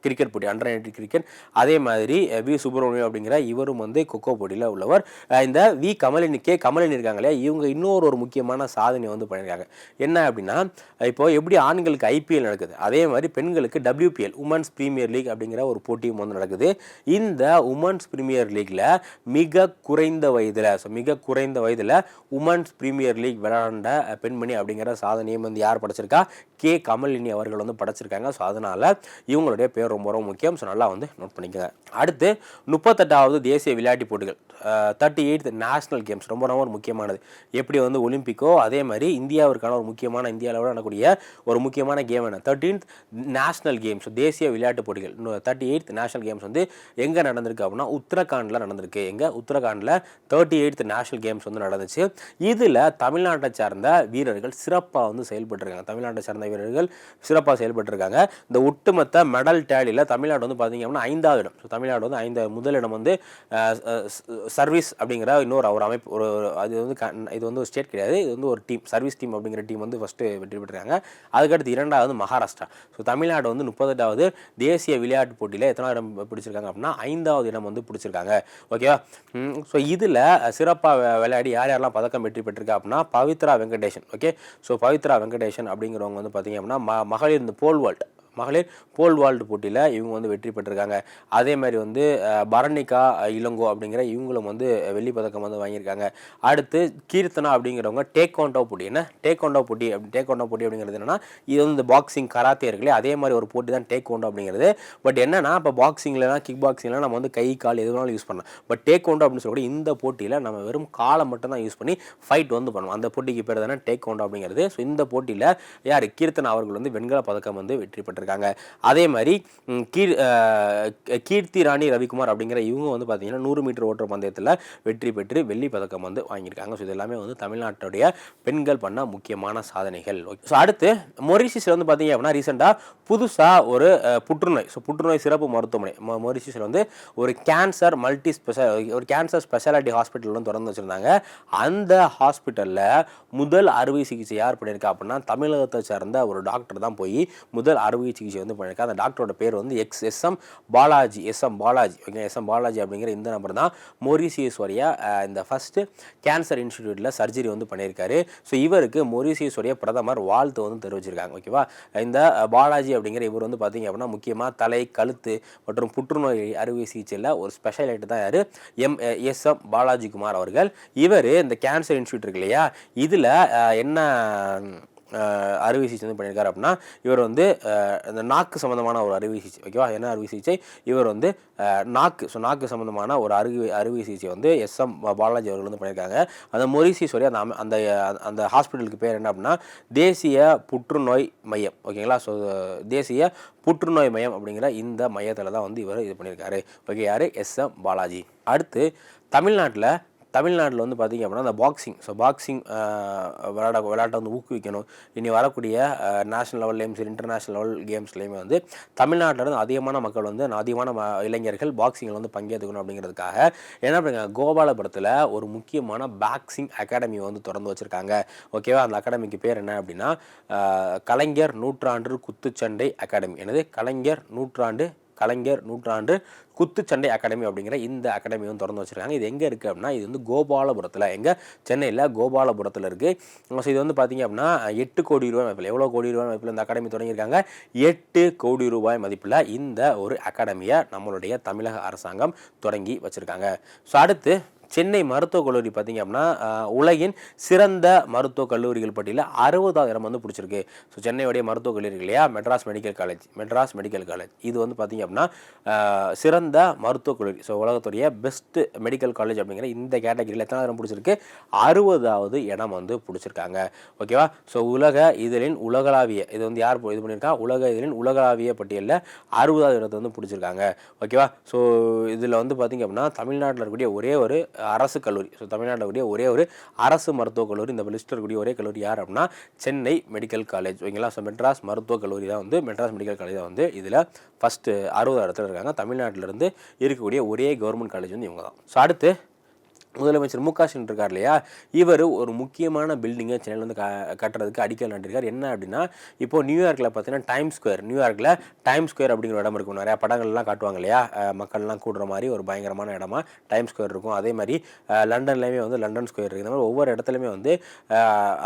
கிரிக்கெட் போட்டி அண்டர் நைன்டி கிரிக்கெட் அதே மாதிரி வி சுப்பிரமணியம் அப்படிங்கிற இவரும் வந்து கொக்கோ போட்டியில் உள்ளவர். இந்த வி கமலினி கே கமலினி இருக்காங்க இல்லையா? இவங்க இன்னொரு ஒரு முக்கியமான சாதனை வந்து பண்ணியிருக்காங்க. என்ன அப்படின்னா இப்போ எப்படி ஆண்களுக்கு ஐபிஎல் நடக்குது? அதே மாதிரி பெண்களுக்கு டபிள்யூபிஎல் உமன்ஸ் ப்ரீமியர் லீக் அப்படிங்கிற ஒரு போட்டியும் வந்து நடக்குது. இந்த உமன்ஸ் ப்ரீமியர் லீக்கில் மிக குறைந்த வயதில் ஸோ மிக குறைந்த வயதில் உமன்ஸ் ப்ரீமியர் லீக் விளையாண்ட பெண்மணி அப்படிங்கிற சாதனையும் வந்து யார் படைச்சிருக்கா? கே. கமலினி அவர்கள் வந்து படைச்சிருக்காங்க. ஸோ அதனால இவங்களுடைய பேர் ரொம்ப ரொம்ப முக்கியம். ஸோ நல்லா வந்து நோட் பண்ணிக்கோங்க. அடுத்து முப்பத்தெட்டாவது தேசிய விளையாட்டு போட்டிகள். தேர்ட்டி எயித் நேஷனல் கேம்ஸ் ரொம்ப ரொம்ப ஒரு முக்கியமானது. எப்படி வந்து ஒலிம்பிக்கோ அதே மாதிரி இந்தியாவிற்கான ஒரு முக்கியமான இந்தியாவில் நடக்கக்கூடிய ஒரு முக்கியமான கேம் என்ன? தேர்ட்டீன்த் நேஷனல் கேம்ஸ் தேசிய விளையாட்டு போட்டிகள். தேர்ட்டி எயித் நேஷனல் கேம்ஸ் வந்து எங்கே நடந்திருக்கு அப்படின்னா உத்தரகாண்டில் நடந்திருக்கு. எங்கே? உத்தரகாண்டில் தேர்ட்டி எயித் நேஷனல் கேம்ஸ் வந்து நடந்துச்சு. இதில் தமிழ்நாட்டை சார்ந்த வீரர்கள் சிறப்பாக வந்து செயல்பட்டுருக்காங்க. தமிழ்நாட்டை சார்ந்த வீரர்கள் சிறப்பாக செயல்பட்டுருக்காங்க. இந்த ஒட்டுமொத்த மெடல் டேலியில் தமிழ்நாடு வந்து பார்த்தீங்க அப்படின்னா ஐந்தாவது இடம். ஸோ தமிழ்நாடு வந்து ஐந்து முதலிடம் வந்து சர்வீஸ் அப்படிங்கிற இன்னொரு ஒரு அமைப்பு ஒரு அது வந்து க- இது வந்து ஒரு ஸ்டேட் கிடையாது. இது வந்து ஒரு டீம் சர்வீஸ் டீம் அப்படிங்கிற டீம் வந்து ஃபஸ்ட்டு வெற்றி பெற்றிருக்காங்க அதுக்கடுத்து இரண்டாவது மகாராஷ்டிரா. ஸோ தமிழ்நாடு வந்து முப்பத்தெட்டாவது தேசிய விளையாட்டு போட்டியில் எத்தனாவது இடம் பிடிச்சிருக்காங்க அப்படின்னா ஐந்தாவது இடம் வந்து பிடிச்சிருக்காங்க. ஓகேவா ஸோ இதில் சிறப்பாக விளையாடி யார் யாரெல்லாம் பதக்கம் வெற்றி பெற்றிருக்கா அப்படின்னா பவித்ரா வெங்கடேஷன் ஓகே ஸோ பவித்ரா வெங்கடேஷன் அப்படிங்கிறவங்க வந்து பார்த்தீங்க அப்படின்னா ம மகளிர் இந்த போல் வேர்ல்ட் மகளிர் போல் வால்டு போட்டியில் இவங்க வந்து வெற்றி பெற்றிருக்காங்க. அதே மாதிரி வந்து பரணிகா இளங்கோ அப்படிங்கிற இவங்களும் வந்து வெள்ளி பதக்கம் வந்து வாங்கியிருக்காங்க. அடுத்து கீர்த்தனா அப்படிங்கிறவங்க டேக் கவுண்டோ போட்டி. என்ன? டேக் கவுண்டோ போட்டி அப்படி டேக் கவுண்டோ போட்டி அப்படிங்கிறது என்னன்னா இது வந்து இந்த பாக்ஸிங் கராத்தே இருக்குல்லையே? அதே மாதிரி ஒரு போட்டி தான் டேக் கவுண்டோ அப்படிங்கிறது. பட் என்னன்னா இப்போ பாக்ஸிங்லாம் கிக் பாக்ஸிங்லாம் நம்ம வந்து கை கால் எது வேணாலும் யூஸ் பண்ணலாம். பட் டேக் கவுண்டோ அப்படின்னு சொல்லக்கூடிய இந்த போட்டியில் நம்ம வெறும் காலை மட்டும் தான் யூஸ் பண்ணி ஃபைட் வந்து பண்ணுவோம். அந்த போட்டிக்கு பேர் தானே டேக் கவுண்டோ அப்படிங்கிறது. ஸோ இந்த போட்டியில் யார்? கீர்த்தனா அவர்கள் வந்து வெண்கல பதக்கம் வந்து வெற்றி இருக்காங்க அதே மாதிரி கீர் கீர்த்தி ராணி ரவிக்குமார் அப்படிங்கிற இவங்க வந்து பார்த்தீங்கன்னா நூறு மீட்டர் ஓட்டுற பந்தயத்தில் வெற்றி பெற்று வெள்ளி பதக்கம் வந்து வாங்கியிருக்காங்க. ஸோ இது எல்லாமே வந்து தமிழ்நாட்டுடைய பெண்கள் பண்ண முக்கியமான சாதனைகள். ஸோ அடுத்து மொரிஷியஸில் வந்து பார்த்தீங்க அப்படின்னா ரீசெண்டாக புதுசாக ஒரு புற்றுநோய். ஸோ புற்றுநோய் சிறப்பு மருத்துவமனை. மொ- மொரிஷியஸில் வந்து ஒரு கேன்சர் மல்டி ஸ்பெஷல் ஒரு கேன்சர் ஸ்பெஷாலிட்டி ஹாஸ்பிட்டல் வந்து திறந்து வச்சுருந்தாங்க. அந்த ஹாஸ்பிட்டலில் முதல் அறுவை சிகிச்சை யார் பண்ணியிருக்கா அப்படின்னா தமிழகத்தை சேர்ந்த ஒரு டாக்டர் தான் போய் முதல் அறுவை சிகிச்சை வந்து பண்ணியிருக்கா அந்த டாக்டரோட பேர் வந்து X S M Balaji S M Balaji. Okay S M Balaji அப்படிங்கிற இந்த நபர் தான் மொரிசியஸ்வரியா உடைய இந்த ஃபஸ்ட்டு கேன்சர் இன்ஸ்டிடியூட்டில் சர்ஜரி வந்து பண்ணியிருக்காரு. ஸோ இவருக்கு மொரிசியஸுடைய பிரதமர் வாழ்த்து வந்து தெரிவிச்சிருக்காங்க. ஓகேவா? இந்த பாலாஜி அப்படிங்கிற இவர் வந்து பார்த்தீங்க அப்படின்னா முக்கியமாக தலை கழுத்து மற்றும் புற்றுநோய் அறுவை சிகிச்சையில் ஒரு ஸ்பெஷலைட்டு தான் யார்? M S M Balaji Kumar அவர்கள். இவர் இந்த கேன்சர் இன்ஸ்டியூட் இருக்கு இல்லையா? இதில் என்ன அறுவை சிகிச்சை வந்து பண்ணியிருக்காரு அப்படின்னா இவர் வந்து இந்த நாக்கு சம்மந்தமான ஒரு அறுவை சிகிச்சை ஓகேவா? என்ன அறுவை சிகிச்சை? இவர் வந்து நாக்கு ஸோ நாக்கு சம்மந்தமான ஒரு அறுவை அறுவை சிகிச்சை வந்து எஸ். எம். பாலாஜி அவர்கள் வந்து பண்ணியிருக்காங்க. அந்த மொரிசீஸ்வரி அந்த அந்த அந்த ஹாஸ்பிட்டலுக்கு பேர் என்ன அப்படின்னா தேசிய புற்றுநோய் மையம் ஓகேங்களா? ஸோ தேசிய புற்றுநோய் மையம் அப்படிங்கிற இந்த மையத்தில் தான் வந்து இவர் இது பண்ணியிருக்காரு. ஓகே யார்? எஸ். எம். பாலாஜி. அடுத்து தமிழ்நாட்டில் தமிழ்நாட்டில் வந்து பார்த்திங்க அப்படின்னா அந்த பாக்ஸிங் ஸோ பாக்ஸிங் விளையாட விளையாட்டை வந்து ஊக்குவிக்கணும். இனி வரக்கூடிய நேஷனல் லெவல்லையும் சரி இன்டர்நேஷ்னல் லெவல் கேம்ஸ்லேயுமே வந்து தமிழ்நாட்டில் இருந்து அதிகமான மக்கள் வந்து அதிகமான இளைஞர்கள் பாக்ஸிங்கில் வந்து பங்கேற்றுக்கணும் அப்படிங்கிறதுக்காக என்ன பண்ணுங்க கோபாலபுரத்தில் ஒரு முக்கியமான பாக்ஸிங் அகாடமி வந்து திறந்து வச்சுருக்காங்க. ஓகேவா அந்த அகாடமிக்கு பேர் என்ன அப்படின்னா கலைஞர் நூற்றாண்டு குத்துச்சண்டை அகாடமி எனது கலைஞர் நூற்றாண்டு கலைஞர் நூற்றாண்டு குத்துச்சண்டை அகாடமி அப்படிங்கிற இந்த அகாடமி வந்து திறந்து வச்சுருக்காங்க. இது எங்கே இருக்குது அப்படின்னா இது வந்து கோபாலபுரத்தில். எங்கே? சென்னையில் கோபாலபுரத்தில் இருக்குது ஸோ இது வந்து பார்த்திங்க அப்படின்னா எட்டு கோடி ரூபாய் மதிப்பில் எவ்வளோ கோடி ரூபாய் மதிப்பில் இந்த அகாடமி தொடங்கியிருக்காங்க? எட்டு கோடி ரூபாய் மதிப்பில் இந்த ஒரு அகாடமியை நம்மளுடைய தமிழக அரசாங்கம் தொடங்கி வச்சுருக்காங்க. ஸோ அடுத்து சென்னை மருத்துவக் கல்லூரி பார்த்திங்க அப்படின்னா உலகின் சிறந்த மருத்துவக் கல்லூரிகள் பட்டியலில் அறுபதாவது இடம் வந்து பிடிச்சிருக்கு. ஸோ சென்னையுடைய மருத்துவக் கல்லூரி இல்லையா? Madras medical college Madras medical college. இது வந்து பார்த்திங்க அப்படின்னா சிறந்த மருத்துவக் கல்லூரி. ஸோ உலகத்துடைய பெஸ்ட்டு மெடிக்கல் காலேஜ் அப்படிங்கிற இந்த கேட்டகரியில் எத்தனை இடம் பிடிச்சிருக்கு? அறுபதாவது இடம் வந்து பிடிச்சிருக்காங்க. ஓகேவா ஸோ உலக இதழின் உலகளாவிய இது வந்து யார் இது பண்ணியிருக்கா? உலக இதழின் உலகளாவிய பட்டியலில் அறுபதாவது இடத்தை வந்து பிடிச்சிருக்காங்க. ஓகேவா ஸோ இதில் வந்து பார்த்திங்க அப்படின்னா தமிழ்நாட்டில் இருக்கக்கூடிய ஒரே ஒரு அரசு கல்லூரி ஸோ தமிழ்நாட்டில் ஒரே ஒரு அரசு மருத்துவக் கல்லூரி இந்த லிஸ்ட்டில் இருக்கக்கூடிய ஒரே கல்லூரி யார் அப்படின்னா சென்னை மெடிக்கல் காலேஜ். ஓகேங்களா? ஸோ மெட்ராஸ் மருத்துவக் கல்லூரி தான் வந்து மெட்ராஸ் மெடிக்கல் காலேஜ் தான் வந்து இதில் ஃபஸ்ட்டு அறுபது இடத்துல இருக்காங்க. தமிழ்நாட்டிலேருந்து இருக்கக்கூடிய ஒரே கவர்மெண்ட் காலேஜ் வந்து இவங்க தான். ஸோ அடுத்து முதலமைச்சர் மு க ஸ்டாலின் இருக்கார் இல்லையா? இவர் ஒரு முக்கியமான பில்டிங்கை சென்னையில் வந்து க கட்டுறதுக்கு அடிக்கல் நட்டிருக்கார் என்ன அப்படின்னா இப்போ நியூயார்க்கில் பார்த்தீங்கன்னா டைம் ஸ்கொயர் நியூயார்க்கில் டைம் ஸ்கொயர் அப்படிங்கிற இடம் இருக்கும். நிறையா படங்கள்லாம் காட்டுவாங்க இல்லையா? மக்கள்லாம் கூடுற மாதிரி ஒரு பயங்கரமான இடமா டைம் ஸ்கொயர் இருக்கும். அதே மாதிரி லண்டன்லேயுமே வந்து லண்டன் ஸ்கொயர் இருக்குது. இந்த மாதிரி ஒவ்வொரு இடத்துலையுமே வந்து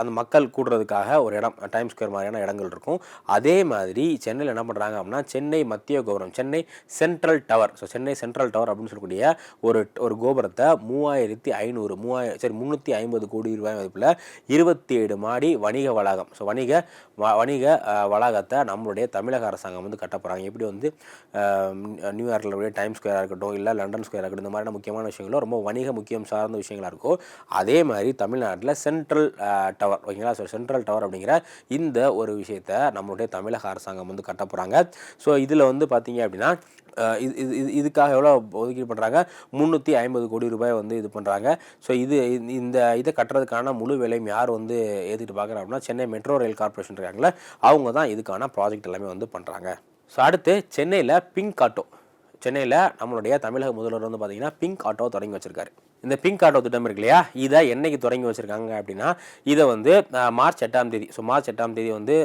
அந்த மக்கள் கூடுறதுக்காக ஒரு இடம் டைம் ஸ்கொயர் மாதிரியான இடங்கள் இருக்கும். அதே மாதிரி சென்னையில் என்ன பண்ணுறாங்க அப்படின்னா சென்னை மத்திய கோபுரம் Chennai central tower so Chennai central tower அப்படின்னு சொல்லக்கூடிய ஒரு ஒரு கோபுரத்தை மூவாயிரம் ஆயிரத்தி ஐநூறு மூவாயிரம் சரி முந்நூற்றி ஐம்பது கோடி ரூபாய் மதிப்பில் இருபத்தி ஏழு மாடி வணிக வளாகம். ஸோ வணிக வணிக வளாகத்தை நம்மளுடைய தமிழக அரசாங்கம் வந்து கட்ட போகிறாங்க எப்படி வந்து நியூயார்க்கில் உடைய டைம் ஸ்கொயராக இருக்கட்டும் இல்லை லண்டன் ஸ்கொயராக இருக்கட்டும் இந்த மாதிரியான முக்கியமான விஷயங்களும் ரொம்ப வணிக முக்கியம் சார்ந்த விஷயங்களாக இருக்கும் அதே மாதிரி தமிழ்நாட்டில் சென்ட்ரல் டவர் ஓகேங்களா? ஸோ சென்ட்ரல் டவர் அப்படிங்கிற இந்த ஒரு விஷயத்தை நம்மளுடைய தமிழக அரசாங்கம் வந்து கட்ட போகிறாங்க ஸோ இதில் வந்து பார்த்தீங்க அப்படின்னா இது இது இதுக்காக எவ்வளோ ஒதுக்கீடு பண்ணுறாங்க முந்நூற்றி ஐம்பது கோடி ரூபாய் வந்து இது பண்ணுறாங்க ஸோ இது இந்த இதை கட்டுறதுக்கான முழு விலையும் யார் வந்து ஏற்றிட்டு பார்க்குறாங்க அப்படின்னா சென்னை மெட்ரோ ரயில் கார்பரேஷன் இருக்காங்களே அவங்க தான் இதுக்கான ப்ராஜெக்ட் எல்லாமே வந்து பண்ணுறாங்க ஸோ அடுத்து சென்னையில் பிங்க் ஆட்டோ சென்னையில் நம்மளுடைய தமிழக முதல்வர் வந்து பார்த்திங்கன்னா பிங்க் ஆட்டோ தொடங்கி வச்சுருக்காரு. இந்த பிங்க் ஆட்டோ திட்டம் இருக்கு இல்லையா இதை என்னைக்கு தொடங்கி வச்சுருக்காங்க அப்படின்னா இதை வந்து மார்ச் எட்டாம் தேதி ஸோ மார்ச் எட்டாம் தேதி வந்து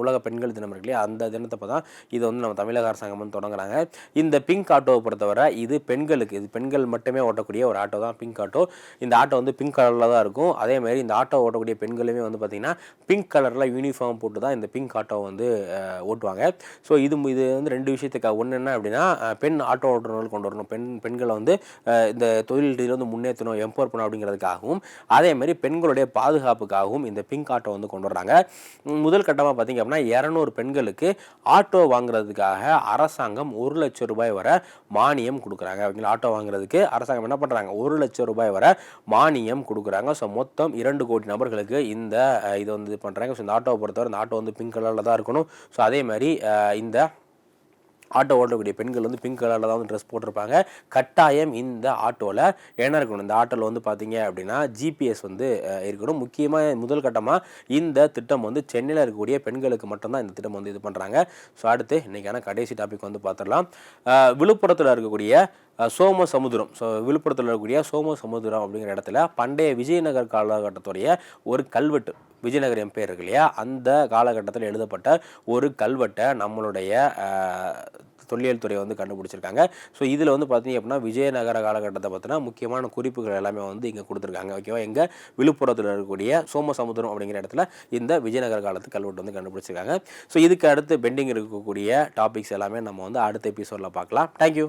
உலக பெண்கள் தினம் இருக்கு இல்லையா? அந்த தினத்தை தான் இதை வந்து நம்ம தமிழக அரசாங்கம் வந்து தொடங்குறாங்க. இந்த பிங்க் ஆட்டோவை பொறுத்தவரை இது பெண்களுக்கு இது பெண்கள் மட்டுமே ஓட்டக்கூடிய ஒரு ஆட்டோ தான் பிங்க் ஆட்டோ இந்த ஆட்டோ வந்து பிங்க் கலரில் தான் இருக்கும். அதே மாதிரி இந்த ஆட்டோ ஓட்டக்கூடிய பெண்களுமே வந்து பார்த்திங்கன்னா பிங்க் கலரில் யூனிஃபார்ம் போட்டு தான் இந்த பிங்க் ஆட்டோ வந்து ஓட்டுவாங்க. ஸோ இது இது வந்து ரெண்டு விஷயத்துக்காக ஒன்று என்ன அப்படின்னா பெண் ஆட்டோ ஓட்டுநர்கள் கொண்டு வரணும். பெண் பெண்களை வந்து இந்த தொழில் வந்து முன்னே முன்னேற்றணும் எம்பவர் பண்ணணும் அப்படிங்கிறதுக்காகவும் அதே மாதிரி பெண்களுடைய பாதுகாப்புக்காகவும் இந்த பிங்க் ஆட்டோ வந்து கொண்டு வர்றாங்க. முதல் கட்டமாக பார்த்திங்க அப்படின்னா இரநூறு பெண்களுக்கு ஆட்டோ வாங்குறதுக்காக அரசாங்கம் ஒரு லட்சம் ரூபாய் வர மானியம் கொடுக்குறாங்க. அவங்கள ஆட்டோ வாங்குறதுக்கு அரசாங்கம் என்ன பண்ணுறாங்க ஒரு லட்சம் ரூபாய் வர மானியம் கொடுக்குறாங்க. ஸோ மொத்தம் இரண்டு கோடி நபர்களுக்கு இந்த இதை வந்து இது பண்ணுறாங்க ஸோ இந்த ஆட்டோவை பொறுத்தவரை இந்த ஆட்டோ வந்து பிங்க் கலரில் தான் இருக்கணும். ஸோ அதே மாதிரி இந்த ஆட்டோ ஓட்டக்கூடிய பெண்கள் வந்து பிங்க் கலரில் தான் வந்து ட்ரெஸ் போட்டிருப்பாங்க. கட்டாயம் இந்த ஆட்டோவில் என்ன இருக்கணும். இந்த ஆட்டோவில் வந்து பார்த்தீங்க அப்படின்னா ஜிபிஎஸ் வந்து இருக்கணும். முக்கியமாக முதல் கட்டமாக இந்த திட்டம் வந்து சென்னையில் இருக்கக்கூடிய பெண்களுக்கு மட்டும்தான் இந்த திட்டம் வந்து இது பண்ணுறாங்க ஸோ அடுத்து இன்றைக்கான கடைசி டாபிக் வந்து பார்த்துடலாம் விழுப்புரத்தில் இருக்கக்கூடிய சோம சமுதிரம் ஸோ விழுப்புரத்தில் இருக்கக்கூடிய சோம சமுதிரம் அப்படிங்கிற இடத்துல பண்டைய விஜயநகர் காலகட்டத்துடைய ஒரு கல்வெட்டு விஜயநகர் எம்பேர் இருக்கு இல்லையா? அந்த காலகட்டத்தில் எழுதப்பட்ட ஒரு கல்வெட்டை நம்மளுடைய தொல்லியல் துறை வந்து கண்டுபிடிச்சிருக்காங்க. ஸோ இதில் வந்து பார்த்தீங்க அப்படின்னா விஜயநகர காலகட்டத்தை பார்த்தினா முக்கியமான குறிப்புகள் எல்லாமே வந்து இங்கே கொடுத்துருக்காங்க. ஓகேவா? எங்கள் விழுப்புரத்தில் இருக்கக்கூடிய சோமசமுத்திரம் அப்படிங்கிற இடத்துல இந்த விஜயநகர காலத்து கல்வெட்டு வந்து கண்டுபிடிச்சிருக்காங்க. ஸோ இதுக்கு அடுத்து பெண்டிங் இருக்கக்கூடிய டாபிக்ஸ் எல்லாமே நம்ம வந்து அடுத்த எபிசோடில் பார்க்கலாம் தேங்க்யூ